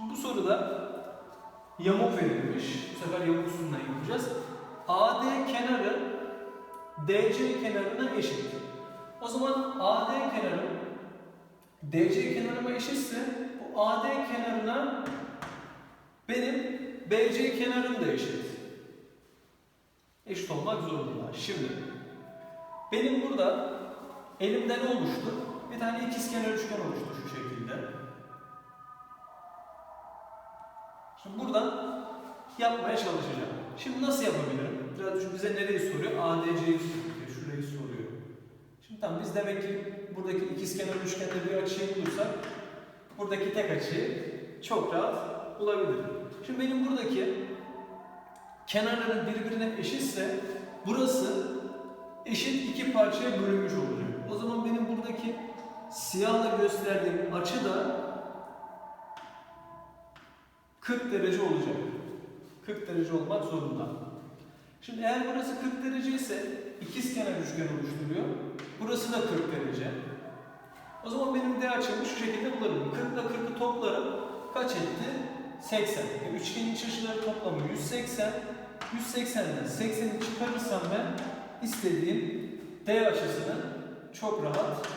Şimdi bu soruda yamuk verilmiş. Bu sefer yamuk usulünden yapacağız. AD kenarı DC kenarına eşit. O zaman AD kenarı DC kenarıma eşitse bu AD kenarına benim BC kenarım da eşit. Eşit olmak zorunda. Şimdi benim burada elimde ne oluştu? Bir tane ikizkenar üçgen oluştu şu şekilde. Şimdi buradan yapmaya çalışacağım. Şimdi nasıl yapabilirim? Biraz düşün bize nereyi soruyor? ADC'yi soruyor. Şurayı soruyor. Şimdi tamam biz demek ki buradaki ikizkenar üçgende bir açıyı bulursak buradaki tek açıyı çok rahat bulabilirim. Şimdi benim buradaki kenarların birbirine eşitse burası eşit iki parçaya bölünmüş olacak. O zaman benim buradaki siyahla gösterdiğim açı da 40 derece olacak. 40 derece olmak zorunda. Şimdi eğer burası 40 derece ise ikizkenar üçgen oluşturuyor. Burası da 40 derece. O zaman benim D açımı şu şekilde bulurum. 40 ile 40'ı toplarım. Kaç etti? 80. E, üçgenin iç açıları toplamı 180. 180'den 80'i çıkarırsam ben istediğim D açısını çok rahat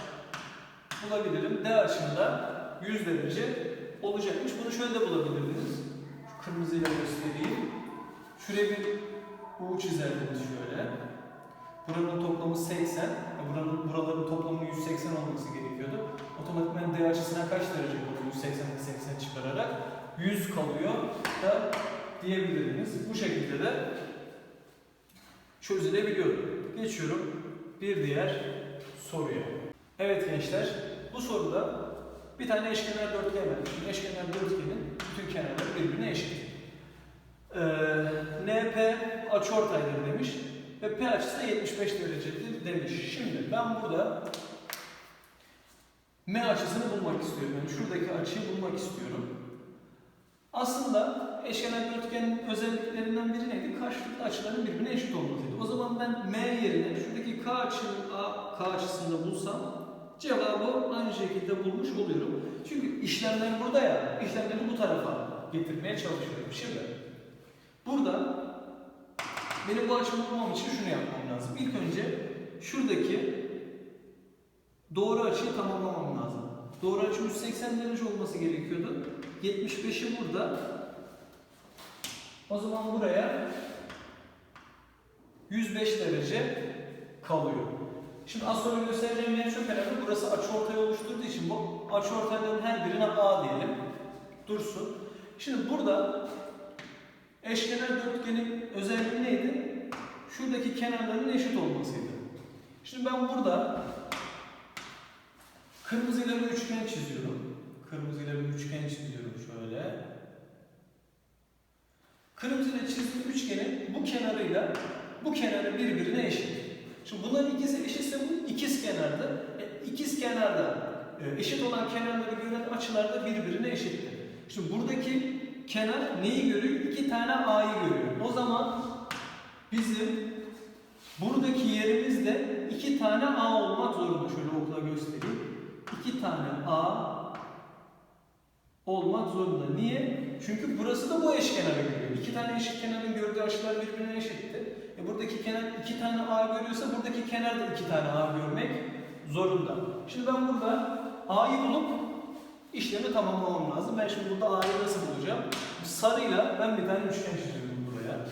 bulabilirim. D açımda 100 derece olacakmış. Bunu şöyle de bulabilirdiniz. Şu kırmızıyla göstereyim. Şuraya bir U çizerdiniz şöyle. Buranın toplamı 80. e, Buranın, buraların toplamı 180 olması gerekiyordu. Otomatikman D açısına kaç derece kalıyor? 180'den 80 çıkararak 100 kalıyor da diyebilirdiniz. Bu şekilde de çözülebiliyor. Geçiyorum bir diğer soruya. Evet gençler, bu soruda bir tane eşkenar dörtgen vermiş. Şimdi eşkenar dörtgenin bütün kenarları birbirine eşit. Ee, NP açıortaydır demiş ve P açısı da 75 derecedir demiş. Şimdi ben burada M açısını bulmak istiyorum. Yani şuradaki açıyı bulmak istiyorum. Aslında eşkenar dörtgenin özelliklerinden biri neydi? Karşılıklı açıların birbirine eşit olmasıydı. O zaman ben M yerine şuradaki K, açı, A, K açısını bulsam cevabı aynı şekilde bulmuş oluyorum. Çünkü işlemler burada ya, işlemleri bu tarafa getirmeye çalışıyorum. Şimdi burada benim bu açımı bulmam için şunu yapmam lazım. İlk önce şuradaki doğru açıyı tamamlamam lazım. Doğru açı 180 derece olması gerekiyordu. 75'i burada. O zaman buraya 105 derece kalıyor. Şimdi az sonra göstereceğim yer çok önemli. Burası açıortay oluşturduğu için bu açıortayların her birine A diyelim. Dursun. Şimdi burada eşkenar dörtgenin özelliği neydi? Şuradaki kenarların eşit olmasıydı. Şimdi ben burada kırmızıyla bir üçgen çiziyorum. Kırmızıyla bir üçgen çiziyorum şöyle. Kırmızıyla çizdiğim üçgenin bu kenarıyla bu kenarı birbirine eşit. Şimdi bunların ikisi eşitse bu ikiz kenarda. E, ikiz kenarda e, eşit olan kenarları gören açılar da birbirine eşittir. Şimdi buradaki kenar neyi görüyor? İki tane A'yı görüyor. O zaman bizim buradaki yerimiz de iki tane A olmak zorunda. Şöyle okula göstereyim. İki tane A olmak zorunda. Niye? Çünkü burası da bu eşkenarı görüyor. İki tane eşit kenarın gördüğü açılar birbirine eşitti. E buradaki kenar iki tane A görüyorsa buradaki kenar da iki tane A görmek zorunda. Şimdi ben burada A'yı bulup işlemi tamamlamam lazım. Ben şimdi burada A'yı nasıl bulacağım? Sarıyla ben bir tane üçgen çiziyorum buraya.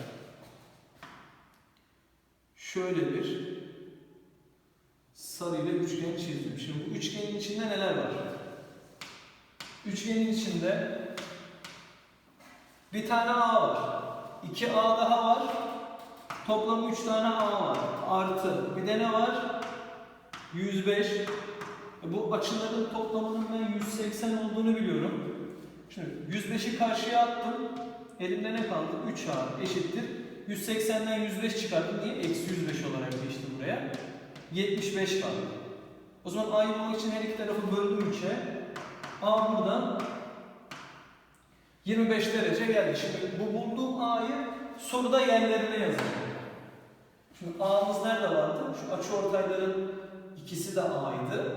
Şöyle bir sarıyla üçgen çizdim. Şimdi bu üçgenin içinde neler var? Üçgenin içinde bir tane A var. 2 A daha var. Toplam 3 tane A var. Artı bir de ne var? 105. E bu açıların toplamının ben 180 olduğunu biliyorum. Şimdi 105'i karşıya attım. Elimde ne kaldı? 3A eşittir. 180'den 105 çıkardım. Niye? Eksi 105 olarak geçti buraya. 75 kaldı. O zaman A'yı bulmak için her iki tarafı böldüm 3'e. A buradan 25 derece geldi. Şimdi bu bulduğum A'yı soruda yerlerine yazacağım. Şimdi A'mız nerede vardı? Şu açı ortayların ikisi de A'ydı.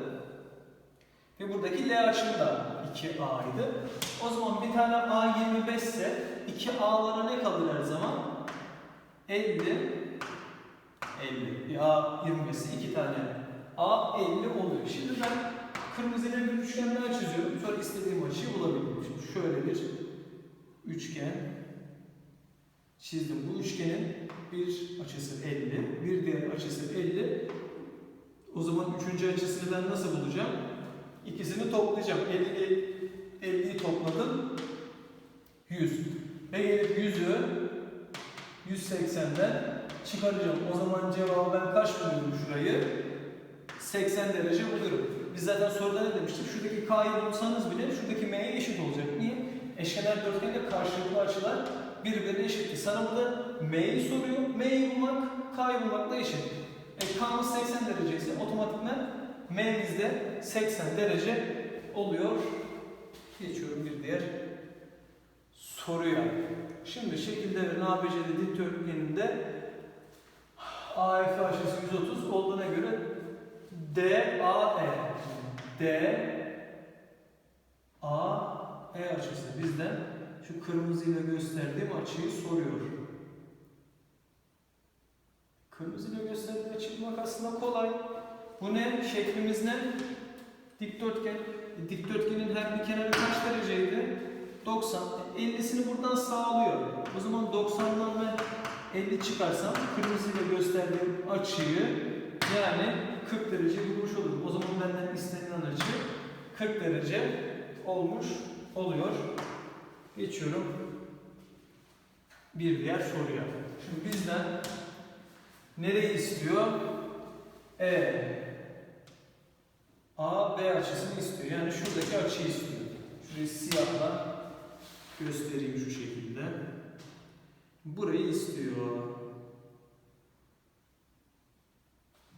Ve buradaki L açımı da 2A'ydı. O zaman bir tane A 25 ise 2A'lara ne kalır her zaman? 50 50. Bir A 25 ise 2 tane A 50 oluyor. Şimdi ben kırmızıyla bir üçgen daha çiziyorum. Sonra istediğim açıyı bulabilirim. Şimdi şöyle bir üçgen çizdim. Bu üçgenin bir açısı 50, bir diğer açısı 50. O zaman üçüncü açısını ben nasıl bulacağım? İkisini toplayacağım. 50 50'yi topladım. 100. Ve gelip 100'ü 180'den çıkaracağım. O zaman cevabı ben kaç buluyorum şurayı? 80 derece buluyorum. Biz zaten soruda ne demiştik? Şuradaki K'yı bulsanız bile şuradaki M'ye eşit olacak. Niye? Eşkenar dörtgende karşılıklı açılar birbirine eşittir. Sana burada M'yi soruyor. M'yi bulmak, K'yı bulmakla eşit. E, K'mız 80 derece ise otomatikman M'miz de 80 derece oluyor. Geçiyorum bir diğer soruya. Şimdi şekilde ve ABC'de dikdörtgeninde AF açısı 130 olduğuna göre DAE DAE açısı bizden şu kırmızıyla gösterdiğim açıyı soruyor. Kırmızıyla gösterdiğim açıyı bulmak aslında kolay. Bu ne? Şeklimiz ne? Dikdörtgen. E, Dikdörtgenin her bir kenarı kaç dereceydi? 90. E, 50'sini buradan sağlıyor. O zaman 90'dan ben 50 çıkarsam kırmızıyla gösterdiğim açıyı yani 40 derece bulmuş olurum. O zaman benden istenilen açı 40 derece olmuş oluyor. Geçiyorum bir diğer soruya. Şimdi bizden nereyi istiyor? E A, B açısını istiyor. Yani şuradaki açıyı istiyor. Şurayı siyahla göstereyim şu şekilde. Burayı istiyor.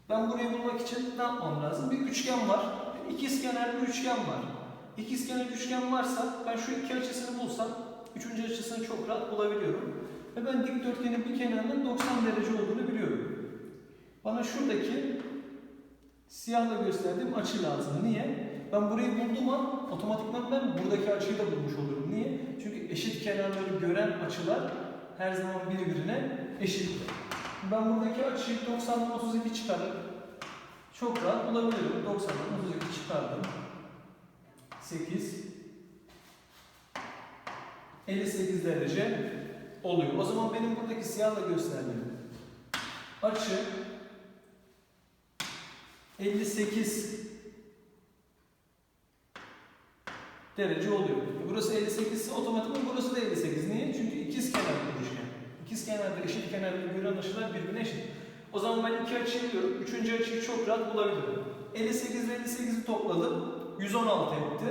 Ben burayı bulmak için ne yapmam lazım? Bir üçgen var. İkizkenar bir üçgen var. İkizkenar üçgen varsa ben şu iki açısını bulsam üçüncü açısını çok rahat bulabiliyorum. Ve ben dikdörtgenin bir kenarının 90 derece olduğunu biliyorum. Bana şuradaki siyahla gösterdiğim açı lazım. Niye? Ben burayı buldum an otomatikman ben buradaki açıyı da bulmuş olurum. Niye? Çünkü eşit kenarları gören açılar her zaman birbirine eşit. Ben buradaki açıyı 90'dan 32 çıkarıp çok rahat bulabilirim. 90'dan 32 çıkardım. 8 58 derece oluyor. O zaman benim buradaki siyahla gösterdiğim açı 58 derece oluyor. Burası 58 ise otomatikman burası da 58. Niye? Çünkü ikiz kenarlı bir üçgen. İkiz kenarda eşit kenarlı gören açılar birbirine eşit. O zaman ben iki açıyı biliyorum. Üçüncü açıyı çok rahat bulabilirim. 58 ile 58'i topladım. 116 etti.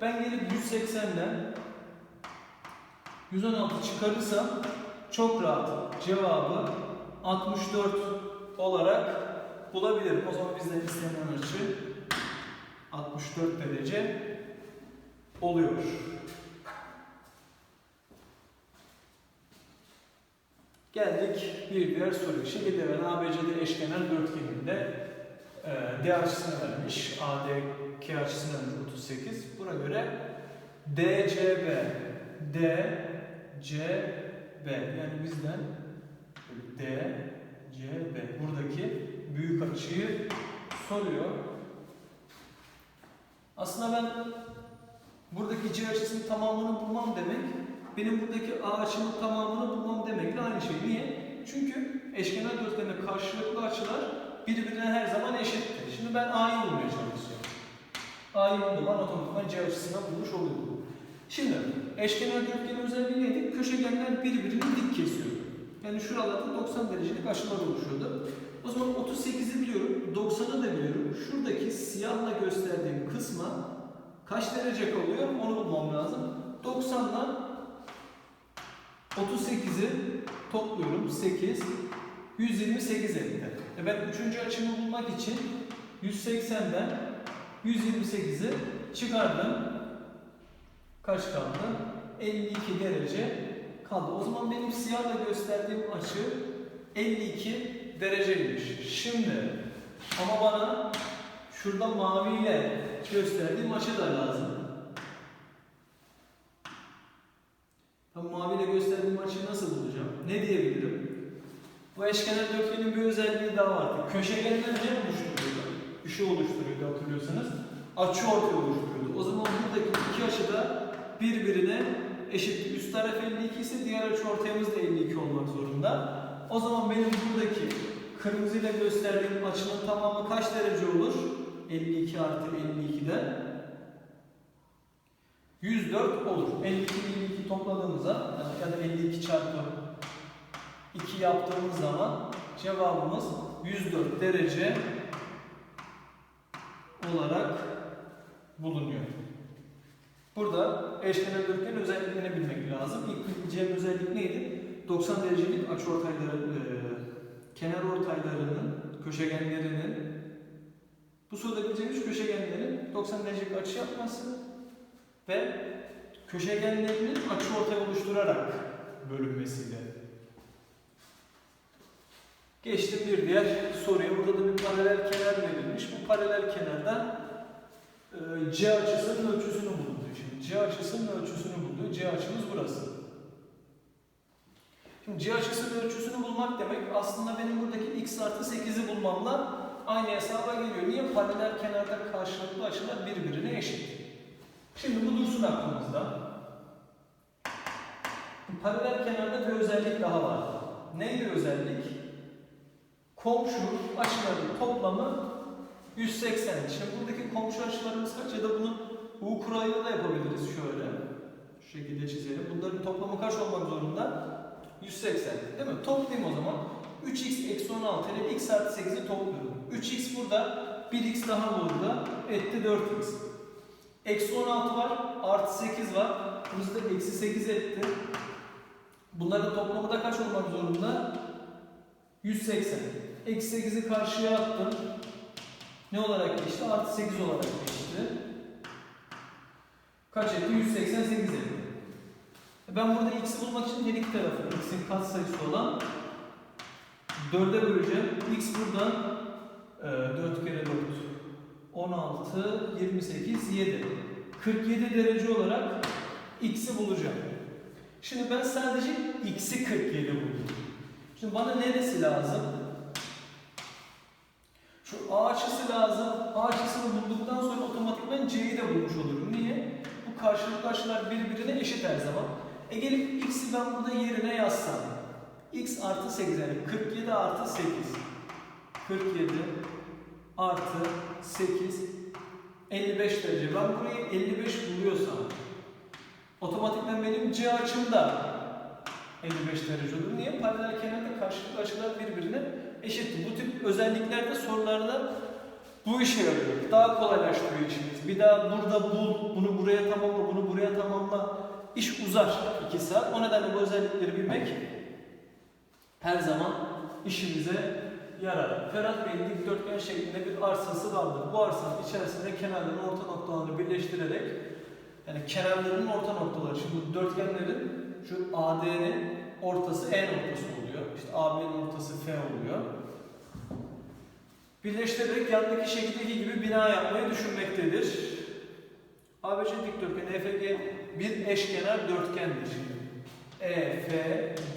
Ben gelip 180'den 116 çıkarırsam çok rahat cevabı 64 olarak bulabilirim. O zaman bizden istenen açı 64 derece oluyor. Geldik bir diğer soruya. Şekilde verilen ABCD eşkenar dörtgeninde e, D açısını vermiş. AD 2 açısının 38. Buna göre DCB DCB yani bizden DCB buradaki büyük açıyı soruyor. Aslında ben buradaki C açısının tamamını bulmam demek benim buradaki A açının tamamını bulmam demekle aynı şey. Niye? Çünkü eşkenar dörtgende karşılıklı açılar birbirine her zaman eşittir. Şimdi ben A'yı bulmaya çalışıyorum. A'yı bulduğum an otomatikman C açısını bulmuş oluyorum. Şimdi eşkenar dörtgenin özelliği neydi? Köşegenler birbirini dik kesiyor. Yani şuralarda 90 derecelik açılar oluşuyordu. O zaman 38'i biliyorum, 90'ı da biliyorum. Şuradaki siyahla gösterdiğim kısma kaç derece kalıyor onu bulmam lazım. 90'dan 38'i topluyorum. 8, 128 etti. E ben üçüncü açımı bulmak için 180'den 128'i çıkardım. Kaç kaldı? 52 derece kaldı. O zaman benim siyahla gösterdiğim açı 52 dereceymiş. Şimdi ama bana şurada maviyle gösterdiğim açı da lazım. Tam maviyle gösterdiğim açıyı nasıl bulacağım? Ne diyebilirim? Bu eşkenar dörtgenin bir özelliği daha vardı. Köşegenler ne oluşturuyordu? Bir şey oluşturuyordu hatırlıyorsanız. Açı ortay oluşturuyordu. O zaman buradaki iki açı da birbirine eşit. Üst taraf 52 ise diğer açı ortayımız da 52 olmak zorunda. O zaman benim buradaki kırmızıyla gösterdiğim açının tamamı kaç derece olur? 52 artı 52'den 104 olur. 52 ile 52 topladığımızda ya da 52 çarpı 2 yaptığımız zaman cevabımız 104 derece olarak bulunuyor. Burada dörtgenin özelliklerini bilmek lazım. İlk bileceğim özellik neydi? 90 derecelik açıortayları, e, kenar ortaylarının, köşegenlerinin bu soruda bileceğimiz köşegenlerin 90 derecelik açı yapması ve köşegenlerinin açıortay oluşturarak bölünmesiyle. Geçtim bir diğer soruya. Burada da bir paralel kenar verilmiş. Bu paralel kenarda e, C açısının ölçüsünü buluyor. Şimdi C açısının ölçüsünü buluyor. C açımız burası. Şimdi C açısının ölçüsünü bulmak demek aslında benim buradaki x artı 8'i bulmamla aynı hesaba geliyor. Niye? Paralel kenarda karşılıklı açılar birbirine eşit. Şimdi bu dursun aklımızda. Paralel kenarda bir özellik daha var. Neydi özellik? Komşu açıların toplamı 180. Şimdi buradaki komşu açılarımız kaç ya da bunu U kuralıyla da yapabiliriz şöyle. Şu şekilde çizelim. Bunların toplamı kaç olmak zorunda? 180. Değil mi? Toplayayım o zaman. 3x eksi 16 ile x artı 8'i topluyorum. 3x burada, 1x daha burada. Etti 4x. Eksi 16 var, artı 8 var. Burası da eksi 8 etti. Bunların toplamı da kaç olmak zorunda? 180. Eksi 8'i karşıya attım. Ne olarak geçti? Artı 8 olarak geçti. Kaç etti? 188 etti. Ben burada x'i bulmak için her iki tarafı, x'in katsayısı olan 4'e böleceğim. x buradan e, 4 kere 4 16, 28, 7. 47 derece olarak x'i bulacağım. Şimdi ben sadece x'i 47 buldum. Şimdi bana neresi lazım? Şu A açısı lazım. A açısını bulduktan sonra otomatikman C'yi de bulmuş olurum. Niye? Bu karşılıklı açılar birbirine eşit her zaman. E gelip x'i ben burada yerine yazsam. x artı 8 yani 47 artı 8. 47 artı 8 55 derece. Ben burayı 55 buluyorsam otomatikman benim C açım da 55 derece olur. Niye? Paralel kenarda karşılıklı açılar birbirine eşit. Bu tip özellikler de sorularda bu işe yarıyor. Daha kolaylaştırıyor işimizi. Bir daha burada bul, bunu buraya tamamla, bunu buraya tamamla. İş uzar 2 saat. O nedenle bu özellikleri bilmek her zaman işimize yarar. Ferhat Bey'in dikdörtgen şeklinde bir arsası vardır. Bu arsanın içerisinde kenarların orta noktalarını birleştirerek yani kenarlarının orta noktaları. Şimdi bu dörtgenlerin şu AD'nin ortası E noktası oluyor. İşte AB'nin ortası F oluyor. Birleştirerek yandaki şekildeki gibi bina yapmayı düşünmektedir. ABC dikdörtgen EFG bir eşkenar dörtgendir. EF,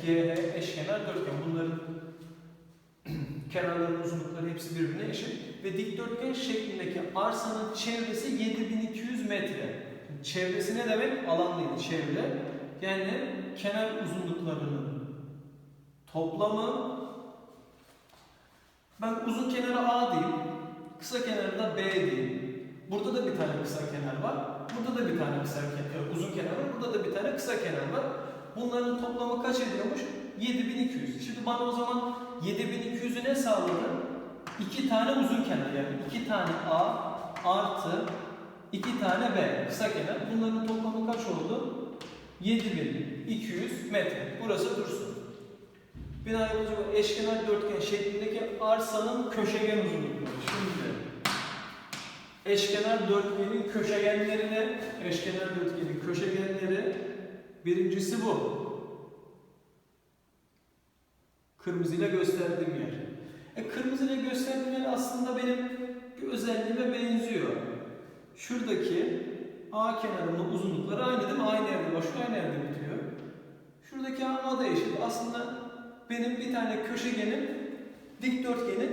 GH eşkenar dörtgen. Bunların kenarların uzunlukları hepsi birbirine eşit. Ve dikdörtgen şeklindeki arsanın çevresi 7200 metre. Çevresi ne demek? Alan değil, çevre. Yani kenar uzunluklarının toplamı ben uzun kenara A diyeyim, kısa kenarı da B diyeyim. Burada da bir tane kısa kenar var. Burada da bir tane kısa kenar, uzun kenar var. Burada da bir tane kısa kenar var. Bunların toplamı kaç ediyormuş? 7200. Şimdi bana o zaman 7200'ü ne sağladı? İki tane uzun kenar yani iki tane A artı iki tane B kısa kenar. Bunların toplamı kaç oldu? 7200 metre. Burası dursun. Bina yapıcı eşkenar dörtgen şeklindeki arsanın köşegen uzunlukları. Şimdi eşkenar dörtgenin köşegenlerine, eşkenar dörtgenin köşegenleri birincisi bu. Kırmızıyla gösterdiğim yer. E, kırmızıyla gösterdiğim yer aslında benim bir özelliğime benziyor. Şuradaki A kenarının uzunlukları aynı değil mi? Aynı yerde başlıyor, aynı yerde bitiyor. Şuradaki A da eşit. Aslında benim bir tane köşegenim dikdörtgenin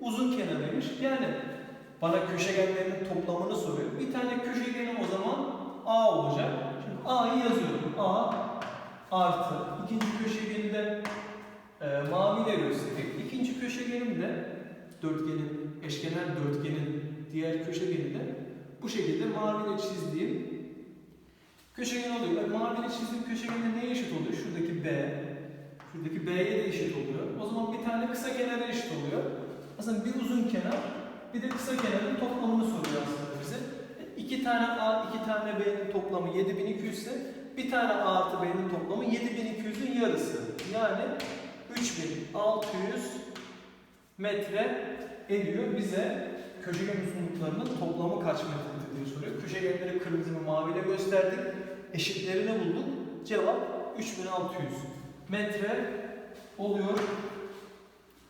uzun kenarıymış. Yani bana köşegenlerin toplamını soruyor. Bir tane köşegenim o zaman A olacak. Şimdi A'yı yazıyorum. A artı. ikinci köşegeni de e, maviyle göstereyim. İkinci köşegenim de dörtgenin, eşkenar dörtgenin diğer köşegeni de bu şekilde maviyle çizdiğim köşegen oluyor. Ben maviyle çizdiğim köşegende neye eşit oluyor? Şuradaki B. Şuradaki B'ye de eşit oluyor. O zaman bir tane kısa kenara eşit oluyor. Aslında bir uzun kenar, bir de kısa kenarın toplamını soruyor aslında bize. İki tane A, iki tane B'nin toplamı 7200 ise bir tane A artı B'nin toplamı 7200'ün yarısı. Yani 3600 metre ediyor bize köşegen uzunluklarının toplamı kaç metredir diye soruyor. Köşegenleri kırmızı ve maviyle gösterdik. Eşitlerini bulduk. Cevap 3600 metre oluyor.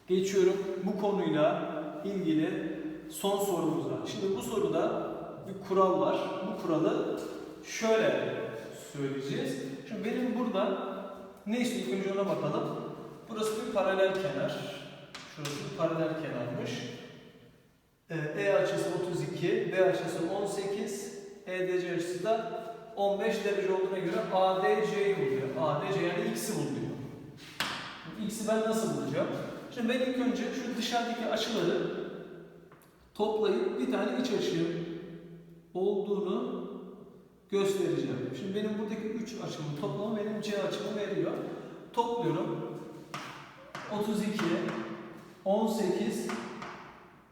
Geçiyorum bu konuyla ilgili son sorumuza. Şimdi bu soruda bir kural var. Bu kuralı şöyle söyleyeceğiz. Şimdi benim burada ne istiyor? Önce ona bakalım. Burası bir paralel kenar. Şurası bir paralel kenarmış. Ee, E açısı 32, B açısı 18, EDC açısı da 15 derece olduğuna göre ADC'yi buluyor. ADC yani X'i buluyor. X'i ben nasıl bulacağım? Şimdi ben ilk önce şu dışarıdaki açıları toplayıp bir tane iç açı olduğunu göstereceğim. Şimdi benim buradaki 3 açımın toplamı benim C açımı veriyor. Topluyorum. 32, 18,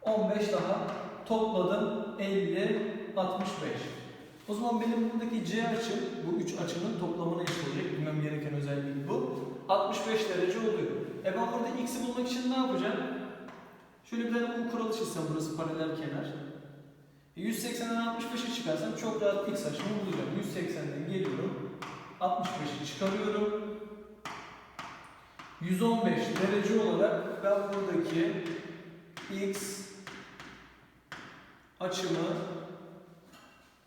15 daha topladım 50, 65. O zaman benim buradaki C açım, bu üç açının toplamına eşit olacak. Bilmem gereken özellik bu. 65 derece oluyor. E ben burada x'i bulmak için ne yapacağım? Şöyle bir tane U kuralı çizsem burası paralel kenar. E 180'den 65'e çıkarsam çok rahat x açımı bulacağım. 180'den geliyorum. 65'i çıkarıyorum. 115 derece olarak ben buradaki x açımı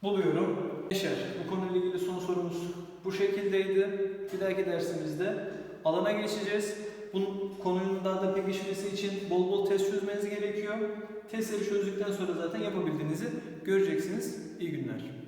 buluyorum. Yaşar. Bu konuyla ilgili son sorumuz bu şekildeydi. Bir dahaki dersimizde alana geçeceğiz. Bu konunun daha da pekişmesi için bol bol test çözmeniz gerekiyor. Testleri çözdükten sonra zaten yapabildiğinizi göreceksiniz. İyi günler.